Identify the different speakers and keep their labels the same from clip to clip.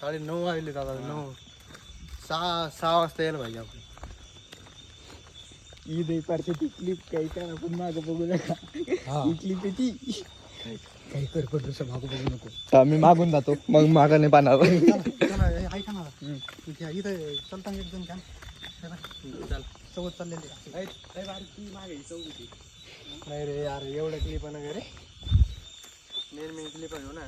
Speaker 1: साडे नऊ वाजले दादा नऊ. सहा सहा वाजता यायला पाहिजे आपण.
Speaker 2: ईद आहे पारते ती क्लिप काही काय आपण मागं बघू नका. ही. क्लिप आहे ती. काही कर पण दुसरं मागं बघू नको.
Speaker 3: मी मागून जातो. मग मागा नाही पाहणार.
Speaker 1: चला, हे ऐका ना. इथे इथं चलता एक जण घ्या चल. सोबत चाललेले. नाही रे यार एवढं क्लिप आहे रे. मेन मेन क्लिप आहे हो ना.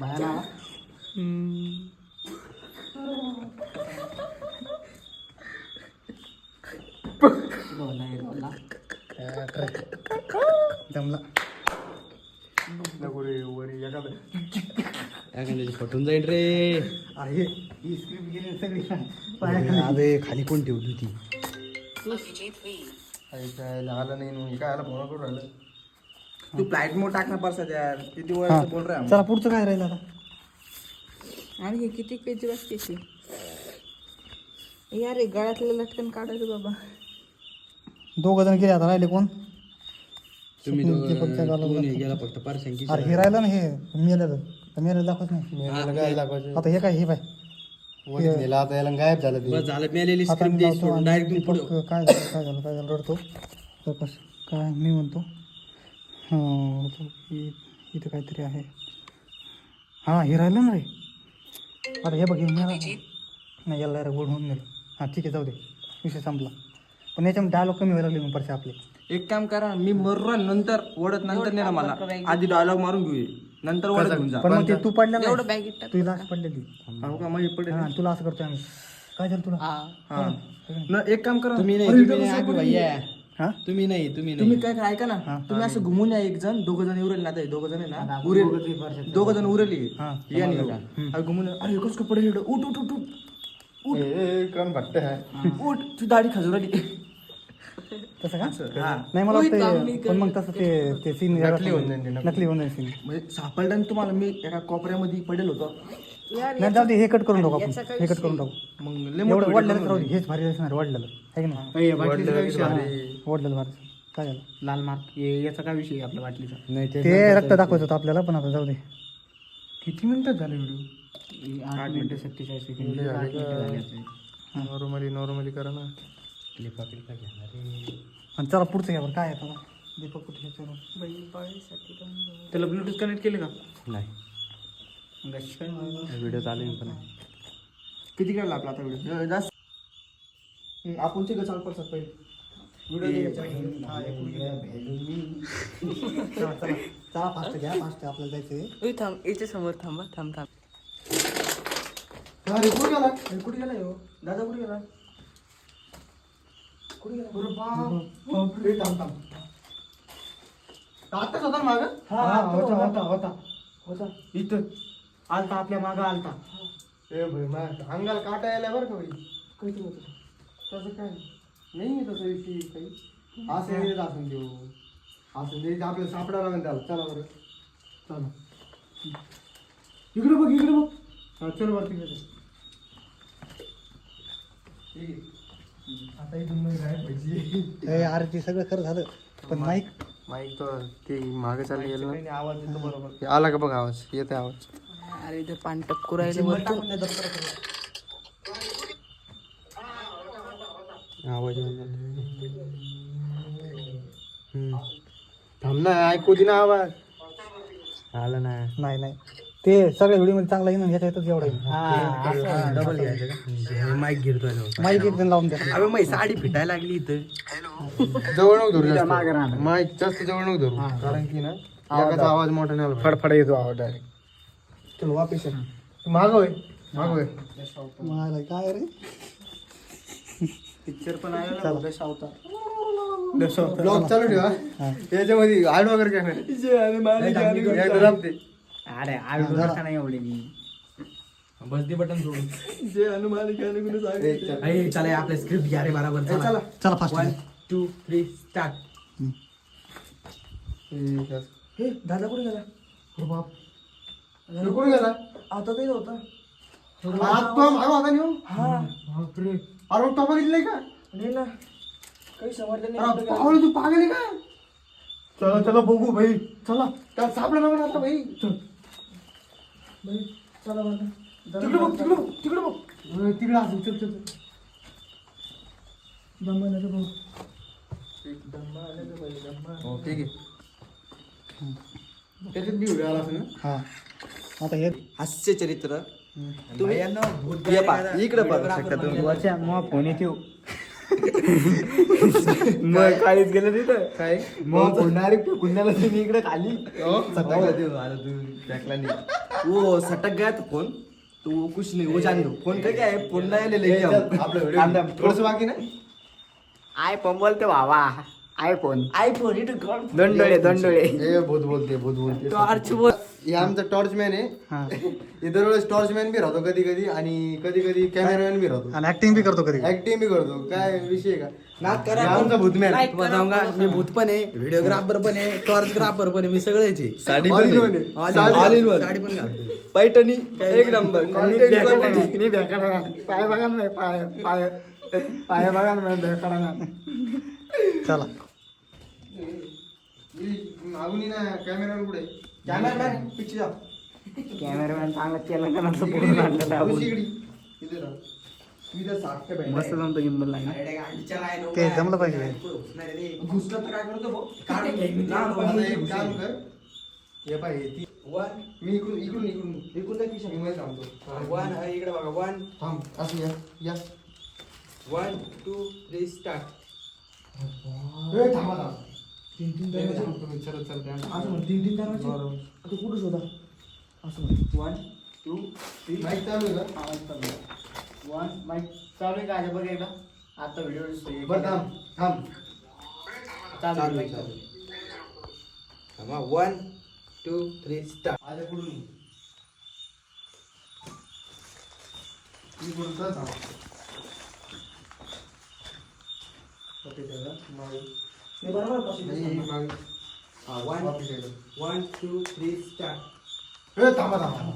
Speaker 2: बाहेर
Speaker 1: जमला
Speaker 3: फटून जाईल रे
Speaker 1: आहे ही स्क्रिप्ट गेली सगळी.
Speaker 3: अरे खाली कोण ठेवली ती
Speaker 1: आई काय आलं नाही ना. काय आलं? फोन करून राहिलं?
Speaker 2: तू फ्लाईट मोड टाक ना यार किती. वेळ बोल रहा
Speaker 1: चला पुढचं काय राहिलं आता?
Speaker 4: आणि हे किती पेज वाचते यार गळ्यातलं लटकन काढायचं बाबा.
Speaker 1: दोघ जण गेले आता राहिले कोण?
Speaker 3: तुम्ही गेला फक्त
Speaker 1: अरे हे राहिलं ना हे मेलेलं. मेलेलं दाखवत नाही. आता हे काय हे आता याला गायब झालं
Speaker 3: बस झालं. मिळालेली
Speaker 1: आता
Speaker 3: स्क्रिप्ट
Speaker 1: मी
Speaker 3: द्यायची
Speaker 1: लावतो
Speaker 3: सोडून
Speaker 1: आणि
Speaker 3: डायरेक्ट
Speaker 1: दीपक काय झालं काय झालं काय झालं रडतो. तर कसं काय मी म्हणतो इथं काहीतरी आहे. हां हे राहिलं ना रे. आता हे बघ हे मेला नाही याला रे गोड होऊन गेलं. हां ठीक आहे जाऊ दे. विषय संपला. पण याच्यामध्ये डायलॉग कमी व्हायला लागले मग परसे आपले.
Speaker 2: एक काम करा मी मरू नंतर ओढत नंतर नाही ना मला. आधी डायलॉग मारून घेऊ नंतर ओढत घेऊन जा.
Speaker 1: पण मग ते तू पडलं
Speaker 4: एवढं
Speaker 1: नाही
Speaker 4: बॅगेत टाक
Speaker 1: तुला लास्ट पडलेली
Speaker 2: हो का मग हे पडेल
Speaker 1: हां तुला असं करतोय आम्ही. काय झालं तुला?
Speaker 2: हा. न एक काम करा.
Speaker 3: तुम्ही नाही तुम्ही नाही? भैया.
Speaker 1: हां?
Speaker 3: तुम्ही नाही तुम्ही नाही.
Speaker 2: तुम्ही काय करा ऐका ना. तुम्ही असं घुमून या एक जण दोघ जण उरेल ना दोघ जण आहे ना? उरेल. दोघ जण उरेल
Speaker 1: हां.
Speaker 2: या नाही का? अरे घुमून अरे एकच कपडे. उठ उठ उठ उठ.
Speaker 1: कोण भट्ट आहे?
Speaker 2: उठ. तू दाढी खजुराली
Speaker 1: तसं का?
Speaker 2: हा.
Speaker 1: नाही मला वाटतं पण मग तसं ते ते सीन नकली होऊन जाईल नकली. होऊन जाईल सीन
Speaker 2: म्हणजे तुम्हाला मी एका कोपऱ्यामध्ये पडेल होतो.
Speaker 1: नाही जाऊ दे हे कट करून टाकू आपण. हे कट करून टाकू.
Speaker 2: मग लय
Speaker 1: एवढं वाढलेलं राहू दे. हेच भारी दिसणार वाढलेलं आहे की नाही? वाढलेलं भारी. काय झालं?
Speaker 2: लाल मार्क. याचा काय विषय आपल्या वाटलीचा?
Speaker 3: नाही ते
Speaker 1: ते रक्त दाखवायचं होतं आपल्याला पण आता जाऊ दे.
Speaker 2: किती मिनिटात झाले व्हिडिओ आठ मिनिटं सत्तेचाळीस सेकंड.
Speaker 1: नॉर्मली नॉर्मली करा ना.
Speaker 3: क्लिपा क्लिपा घेणार.
Speaker 1: आणि चला पुढचं घ्या बरं काय आहे आता? दीपक कुठे आहे? चला.
Speaker 2: त्याला ब्लूटूथ कनेक्ट केले का?
Speaker 3: नाही. व्हिडिओ चालू आहे पण.
Speaker 2: किती काढला आपला आता व्हिडिओ जास्त. हम्म, आपण ते चाल पडतात पहिले. व्हिडिओ
Speaker 1: चला चला. चला फास्ट घ्या फास्ट आपल्याला
Speaker 4: उई, थांब याच्या समोर थांबा थांब थांब.
Speaker 2: अरे कुठे गेला? अरे कुठे गेला ह्यो? दादा कुठे गेला? आत्ताच होता ना माग?
Speaker 1: हा होता होता. होता
Speaker 2: होता. इथं. आलता आपल्या माग आलता.
Speaker 1: ए भाई माझ्या अंगाला काटा यायला बरं का भाई?
Speaker 2: किती होत.
Speaker 1: तसं काय? नाही तसं विषयी काही. असं येत असून देऊ. असं दे आपल्याला सापडायला लागेल त्याला. चला बरं. चला.
Speaker 2: इकडे बघ इकडे बघ.
Speaker 1: हा चल वरती. गेलो आता इथून मग काय पाहिजे अरे ते सगळं खरं झालं. पण माईक माईक तर ते मागे चालले गेलं
Speaker 2: नाही, आवाज येतो बरोबर.
Speaker 1: आला का बघ आवाज? येते आवाज.
Speaker 4: अरे इथे पान टक्कू राहिले
Speaker 1: आवाज थांब ना ऐकू दे ना आवाज.
Speaker 3: आलं ना.
Speaker 1: नाही नाही. ते सगळ्या व्हिडिओमध्ये चांगला येईन याच्या येतच एवढा.
Speaker 3: डबल घ्यायचं का? माईक गिरतोय
Speaker 1: माईक एक लावून द्या.
Speaker 3: अबे माई साडी फिटायला लागली इथं.
Speaker 1: जवळ नको धरू जास्त. माईक जास्त जवळ नको धरू कारण की ना एकाचा आवाज. मोठा नाही आला फडफड येतो आवाज डायरेक्ट चल वापिस माग होय. माग होय. मला काय रे?
Speaker 2: पिक्चर पण ना होता
Speaker 1: ब्लॉग चालू ठेवा. याच्यामध्ये हाड वगैरे काय नाही. एकदा दाबते.
Speaker 2: अरे आडू नाही मी.
Speaker 3: बस दे बटन सोडून.
Speaker 2: जे हनुमान ज्ञान गुण
Speaker 1: ए, चल.
Speaker 3: अरे चला आपल्या स्क्रिप्ट घ्या रे बराबर
Speaker 2: चला.
Speaker 3: चला.
Speaker 1: चला fast
Speaker 3: one two three start
Speaker 2: हे दादा कुठे गेला?
Speaker 1: तू कुठे गेला?
Speaker 2: आता काही होता
Speaker 1: हात तो मागं होता नि हो.
Speaker 2: हा.
Speaker 1: अरे तो बघितलंय का?
Speaker 2: नाही ना. काही समजलं
Speaker 1: अरे पाहुणे तू पागल का? चला चला बघू भाई. चला. त्याला सापडा ना आता भाई. भाई चला बरं तिकडे बघ तिकडे बघ तिकडे बघ. अं, तिकडे असू चल चल चल. दम आला बघ
Speaker 5: हो ठीक आहे. त्याच्यात बी आला असेल ना?
Speaker 1: हा. आता हे
Speaker 2: हास्य चरित्र.
Speaker 5: तुम्ही
Speaker 2: इकडे पाहू शकता तुम्ही
Speaker 1: फोन येते
Speaker 2: मग काळीच गेलं तिथं.
Speaker 5: काय?
Speaker 2: मग फोडणारे कुंडाला तुम्ही इकडे खाली?
Speaker 5: सटकला ते आला तू फेकला नाही
Speaker 2: वो सटक गया तो फोन तो वो कुछ नहीं वो जान. दो फोन का क्या है? फोन नहीं ले लेके हम.
Speaker 5: आपलं व्हिडिओ थोडस बाकी ना?
Speaker 2: आय फोन बोलते बाबा आयफोन. आयफोन इट दोन डोळे दोन डोळे
Speaker 5: ए भूत बोलते भूत बोलते.
Speaker 2: टॉर्च बोल
Speaker 5: हे आमचा टॉर्च मॅन
Speaker 1: हा
Speaker 5: आहे. हे. दरवेळेस टॉर्च मॅन बी राहतो कधी कधी आणि कधी कधी कॅमेरामॅन बी राहतो.
Speaker 1: आणि ऍक्टिंग बी करतो कधी
Speaker 5: ऍक्टिंग बी करतो. काय विषय आहे का?
Speaker 2: नाद करा.
Speaker 5: आमचा भूतमॅन
Speaker 3: तुम्हाला सांगू का? मी भूत पण आहे व्हिडिओग्राफर पण आहे टॉर्चग्राफर पण आहे मी सगळेच आहे.
Speaker 2: साडी
Speaker 5: All in
Speaker 2: पण
Speaker 5: one
Speaker 2: आहे.
Speaker 5: आहे.
Speaker 2: साडी-
Speaker 3: पण घालतो
Speaker 2: पैठणी एक नंबर. quality.
Speaker 1: पाय बघा ना पाय पाय. पाय बघा ना चला.
Speaker 5: मागून कॅमेरामॅन कुठे
Speaker 2: कॅमेरामॅन पिक्चर जा
Speaker 1: कॅमेरामॅन चांगला तेलंगणाचं पूर्ण आणलेलं आहे आपण.
Speaker 5: इथे राहा. तू इथं सारखं बाहेर.
Speaker 1: मस्त जमतो गिंबल लागेल ते जमलं पाहिजे
Speaker 2: घुसलं तर काय करतो भाऊ?
Speaker 5: आता एक काम कर हे पाय हे ती-
Speaker 3: वन
Speaker 5: मी इकडून इकडून इकडून
Speaker 2: इकडून काय खिशा?
Speaker 5: मी मध्ये थांबतो
Speaker 3: वन इकडे बघा वन
Speaker 5: थांब असं या या
Speaker 3: वन टू थ्री स्टार्ट
Speaker 5: ए, थांबा थांबा तीन तीन दरवाजे चल चल
Speaker 2: असं म्हण, तीन तीन दरवाजे. आता कुठं शोधा? असं म्हण. वन टू थ्री
Speaker 5: माईक चालू आहे का?
Speaker 2: वन माईक चालू आहे. का? आता बघ एकदा. आता व्हिडिओ दिसतोय.
Speaker 5: बरं थांब थांब.
Speaker 2: चालू आहे,
Speaker 3: चालू
Speaker 2: mic
Speaker 3: चालू
Speaker 2: चालू
Speaker 3: थांबा वन टू थ्री स्टार्ट
Speaker 5: आल्या कुठून इकडून चल थांब ओके, चला.
Speaker 2: हे बरोबर.
Speaker 3: हा one. One two three start
Speaker 5: ए, थांबा थांबा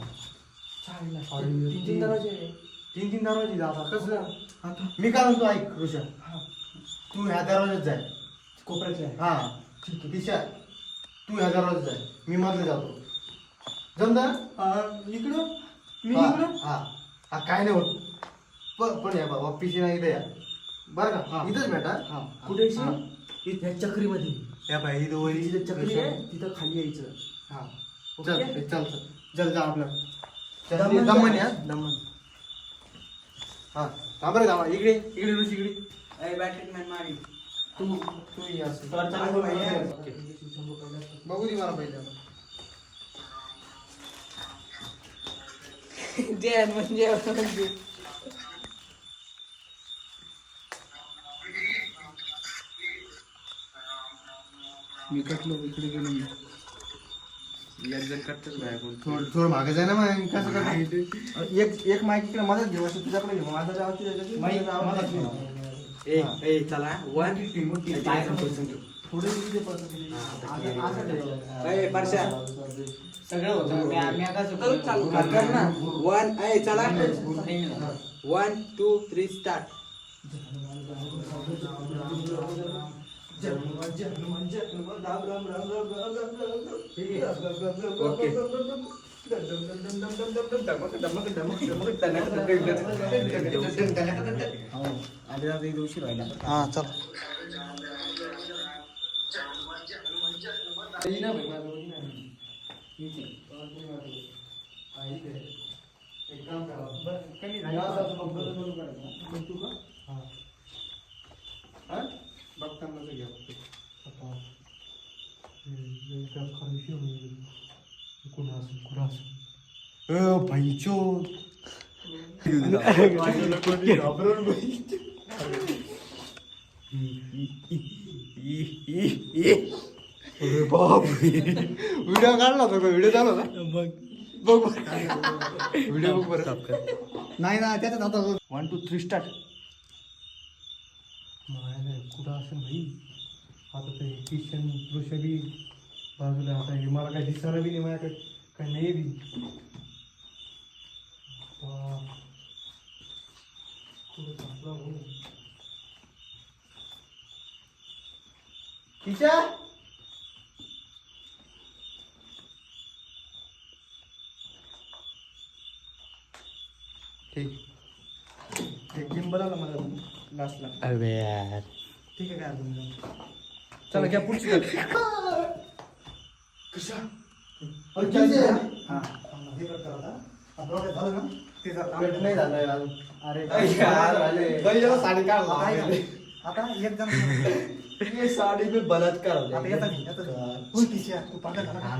Speaker 2: चालेल. तीन तीन दरवाजे.
Speaker 5: तीन तीन दरवाजे जातात कसं मी काय म्हणतो ऐक ऋषा तू ह्या दरवाज्यात जाय
Speaker 2: कोपऱ्यातले आहे.
Speaker 5: हा दिशा तू ह्या दरवाज्यात जाय मी मधले जातो जमदा
Speaker 2: इकडं मी
Speaker 5: हा
Speaker 2: इकडं
Speaker 5: हा हा, काय नाही होत पण पण या बाबा पिशी नाही इथे या बरं का?
Speaker 2: हा.
Speaker 5: इथंच भेटा.
Speaker 2: हा. कुठे
Speaker 5: हा.
Speaker 2: त्या चक्रीमध्ये.
Speaker 5: या बाई इथं वरी.
Speaker 2: तिथं चक्री आहे तिथं खाली यायचं.
Speaker 5: हा. चल
Speaker 2: ओके?
Speaker 5: चल चल. चल जा आपलं. चल,
Speaker 2: दमन
Speaker 5: दमन. या दमन. हा. थांब रे थांबा. इकडे इकडे ऋषी इकडे.
Speaker 3: बॅटरी मॅन मारी.
Speaker 5: तू तू ये असं.
Speaker 2: चालू आहे.
Speaker 5: बघू दे मला पहिले. आता.
Speaker 4: जे म्हणजे
Speaker 1: मी कटलो इकडे गेलो मी.
Speaker 3: एक जण करतोच बाहेर कोण
Speaker 5: थोडं थोडं मागे जाय ना मग कसं काय एक एक माईक इकडे मदत घेऊ असं तुझ्याकडे घेऊ माझा जाव तुझ्याकडे
Speaker 2: माईक मदत घेऊ.
Speaker 3: ए ए चला वन
Speaker 2: काय सांगतो सांगतो.
Speaker 5: थोडे
Speaker 2: सगळं होतं मी मी आता
Speaker 4: करू चालू.
Speaker 3: कर कर ना वन ए चला one two three start okay
Speaker 2: हो. आधी आता इथे उशीर व्हायला
Speaker 1: हा चल
Speaker 5: एक काम करा हा? बघताना तर घ्या फक्त. आता हे कुणा कुणा भाईचो. घाबरून बाई. अरे बाप व्हिडिओ काढला होता व्हिडिओ चालू होता? बघ. बघ व्हिडिओ बघ बरं.
Speaker 1: नाही ना त्याच्यात आता
Speaker 2: वन टू थ्री स्टार्ट
Speaker 5: नाही कुठं असेल भाई आता ते किशन ऋषभी बाजूला आता हे मला काय दिसायला बी नाही माझ्याकडे. काय नाही बी. कुठं सापडा भाऊ? हो? किशा? ठीक. ठीक जिम आला मला. लास्टला
Speaker 3: अरे यार
Speaker 5: ठीक आहे काय अडचण नाही. चला घ्या पुढची कशा
Speaker 1: अरे किती आहे? हा, थांब, हे कट करा आता. आपलं काय झालं ना ते जरा
Speaker 5: पेट नाही झालंय अजून
Speaker 1: अरे
Speaker 5: बैलाला साडी काढला
Speaker 1: आता ऐका. आता एक जण
Speaker 5: हे साडी मी बलात्कार
Speaker 1: आता येतात नाही, येतात नाही. होय, तिच्या. तू पागल झाला का?
Speaker 5: हा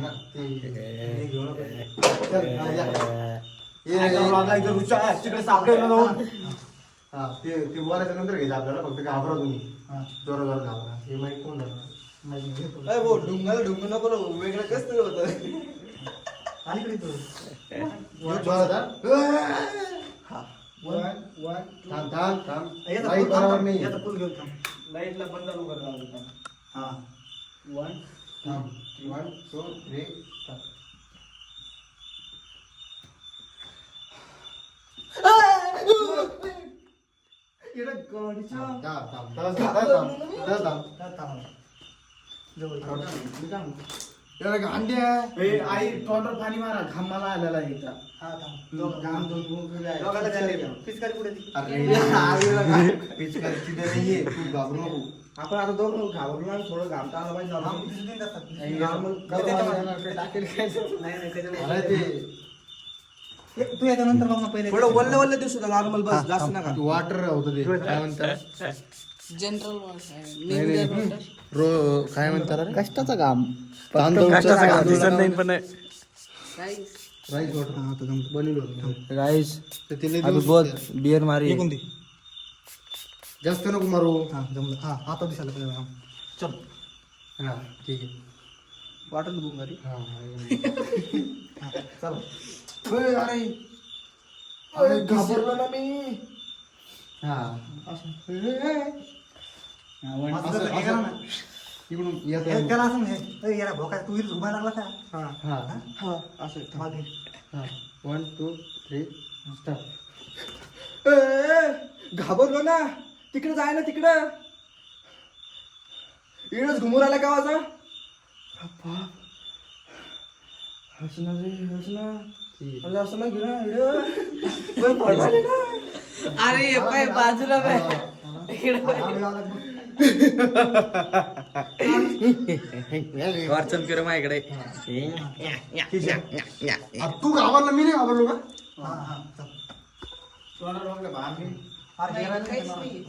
Speaker 5: ते ते बोलायच्या नंतर घ्यायचं आपल्याला फक्त घाबरा तुम्ही.
Speaker 1: हा.
Speaker 5: जोरा जोरा घाबरा. हे माहीत कोण झालं?
Speaker 1: नाही.
Speaker 3: अरे भाऊ डुंगाला डुंग नको रे, वेगळं कसं तरी होतं.
Speaker 1: अलीकडे तू.
Speaker 5: थांब थांब थांब.
Speaker 1: याचा
Speaker 5: बाई
Speaker 1: पूल
Speaker 5: बरोबर
Speaker 1: थांब,
Speaker 5: नाही
Speaker 1: याचा पूल घेऊन थांब.
Speaker 5: लाईटला बंद
Speaker 1: हा.
Speaker 5: वन थांब. वन टू थ्री
Speaker 1: तर थांब. जवळ ये.
Speaker 5: आई तोंडावर पाणी मारा घाम मला आलेला आहे इथं.
Speaker 1: हा.
Speaker 5: घाम दोन.
Speaker 1: दोघाला चालले. पिचकारी पुढे ती.
Speaker 5: पिचकारी तिथे नाहीये तू घाबरू नको
Speaker 3: आपण आता दोघं घाबरलो आणि थोडं घामता आलं पाहिजे
Speaker 1: थांब,
Speaker 3: आपण.
Speaker 1: तिथे तीन तास लागतील.
Speaker 3: नाही, normal
Speaker 1: ते त्याच्यामध्ये-
Speaker 3: नाही, नाही, त्याच्यामध्ये-
Speaker 5: अरे ते
Speaker 1: ये, तू याच्या नंतर बघ ना पहिले
Speaker 3: थोडं वल्ल वल्ल दिसू द्या नॉर्मल बस जास्त नका.
Speaker 5: वॉटर होतं ते काय म्हणतात
Speaker 4: जनरल वॉटर
Speaker 5: रो काय म्हणतात रे
Speaker 3: कष्टाचा घाम
Speaker 5: राईस वॉटर हा तर बनवलं होतं
Speaker 3: गाईस
Speaker 5: तर तिला
Speaker 3: अभी
Speaker 5: दिवस
Speaker 3: बहुत बियर मारी.
Speaker 1: हे कोणती?
Speaker 5: जास्त नको मारू.
Speaker 1: हा जमलं. हा आता दिसायला पाहिजे हा. चल.
Speaker 5: हा ठीक आहे.
Speaker 3: वाटत बुंगारी
Speaker 5: हा, हा,
Speaker 1: हा, चल.
Speaker 5: अरे. अरे अरे घाबरलो ना मी. हा. इकडून येत
Speaker 1: हे त्याला असं याला भोका तू इथं उभा लागला का?
Speaker 5: हा. हा?
Speaker 3: हा. असं
Speaker 1: मागे.
Speaker 5: हा. वन टू थ्री स्टार्ट
Speaker 3: ए, घाबरलो ना. तिकडे जाय ना तिकडं. इकडंच घुमून आला का माझा? हसना रे हसना। अरे असं ना.
Speaker 4: अरे पाय बाजूला पाय. इकडे पाय.
Speaker 3: वारचन कर माझ्याकडे.
Speaker 5: तू घाबरला मी नाही घाबरलो का?
Speaker 1: हा हा. अरे हे.
Speaker 4: काहीच. नाही.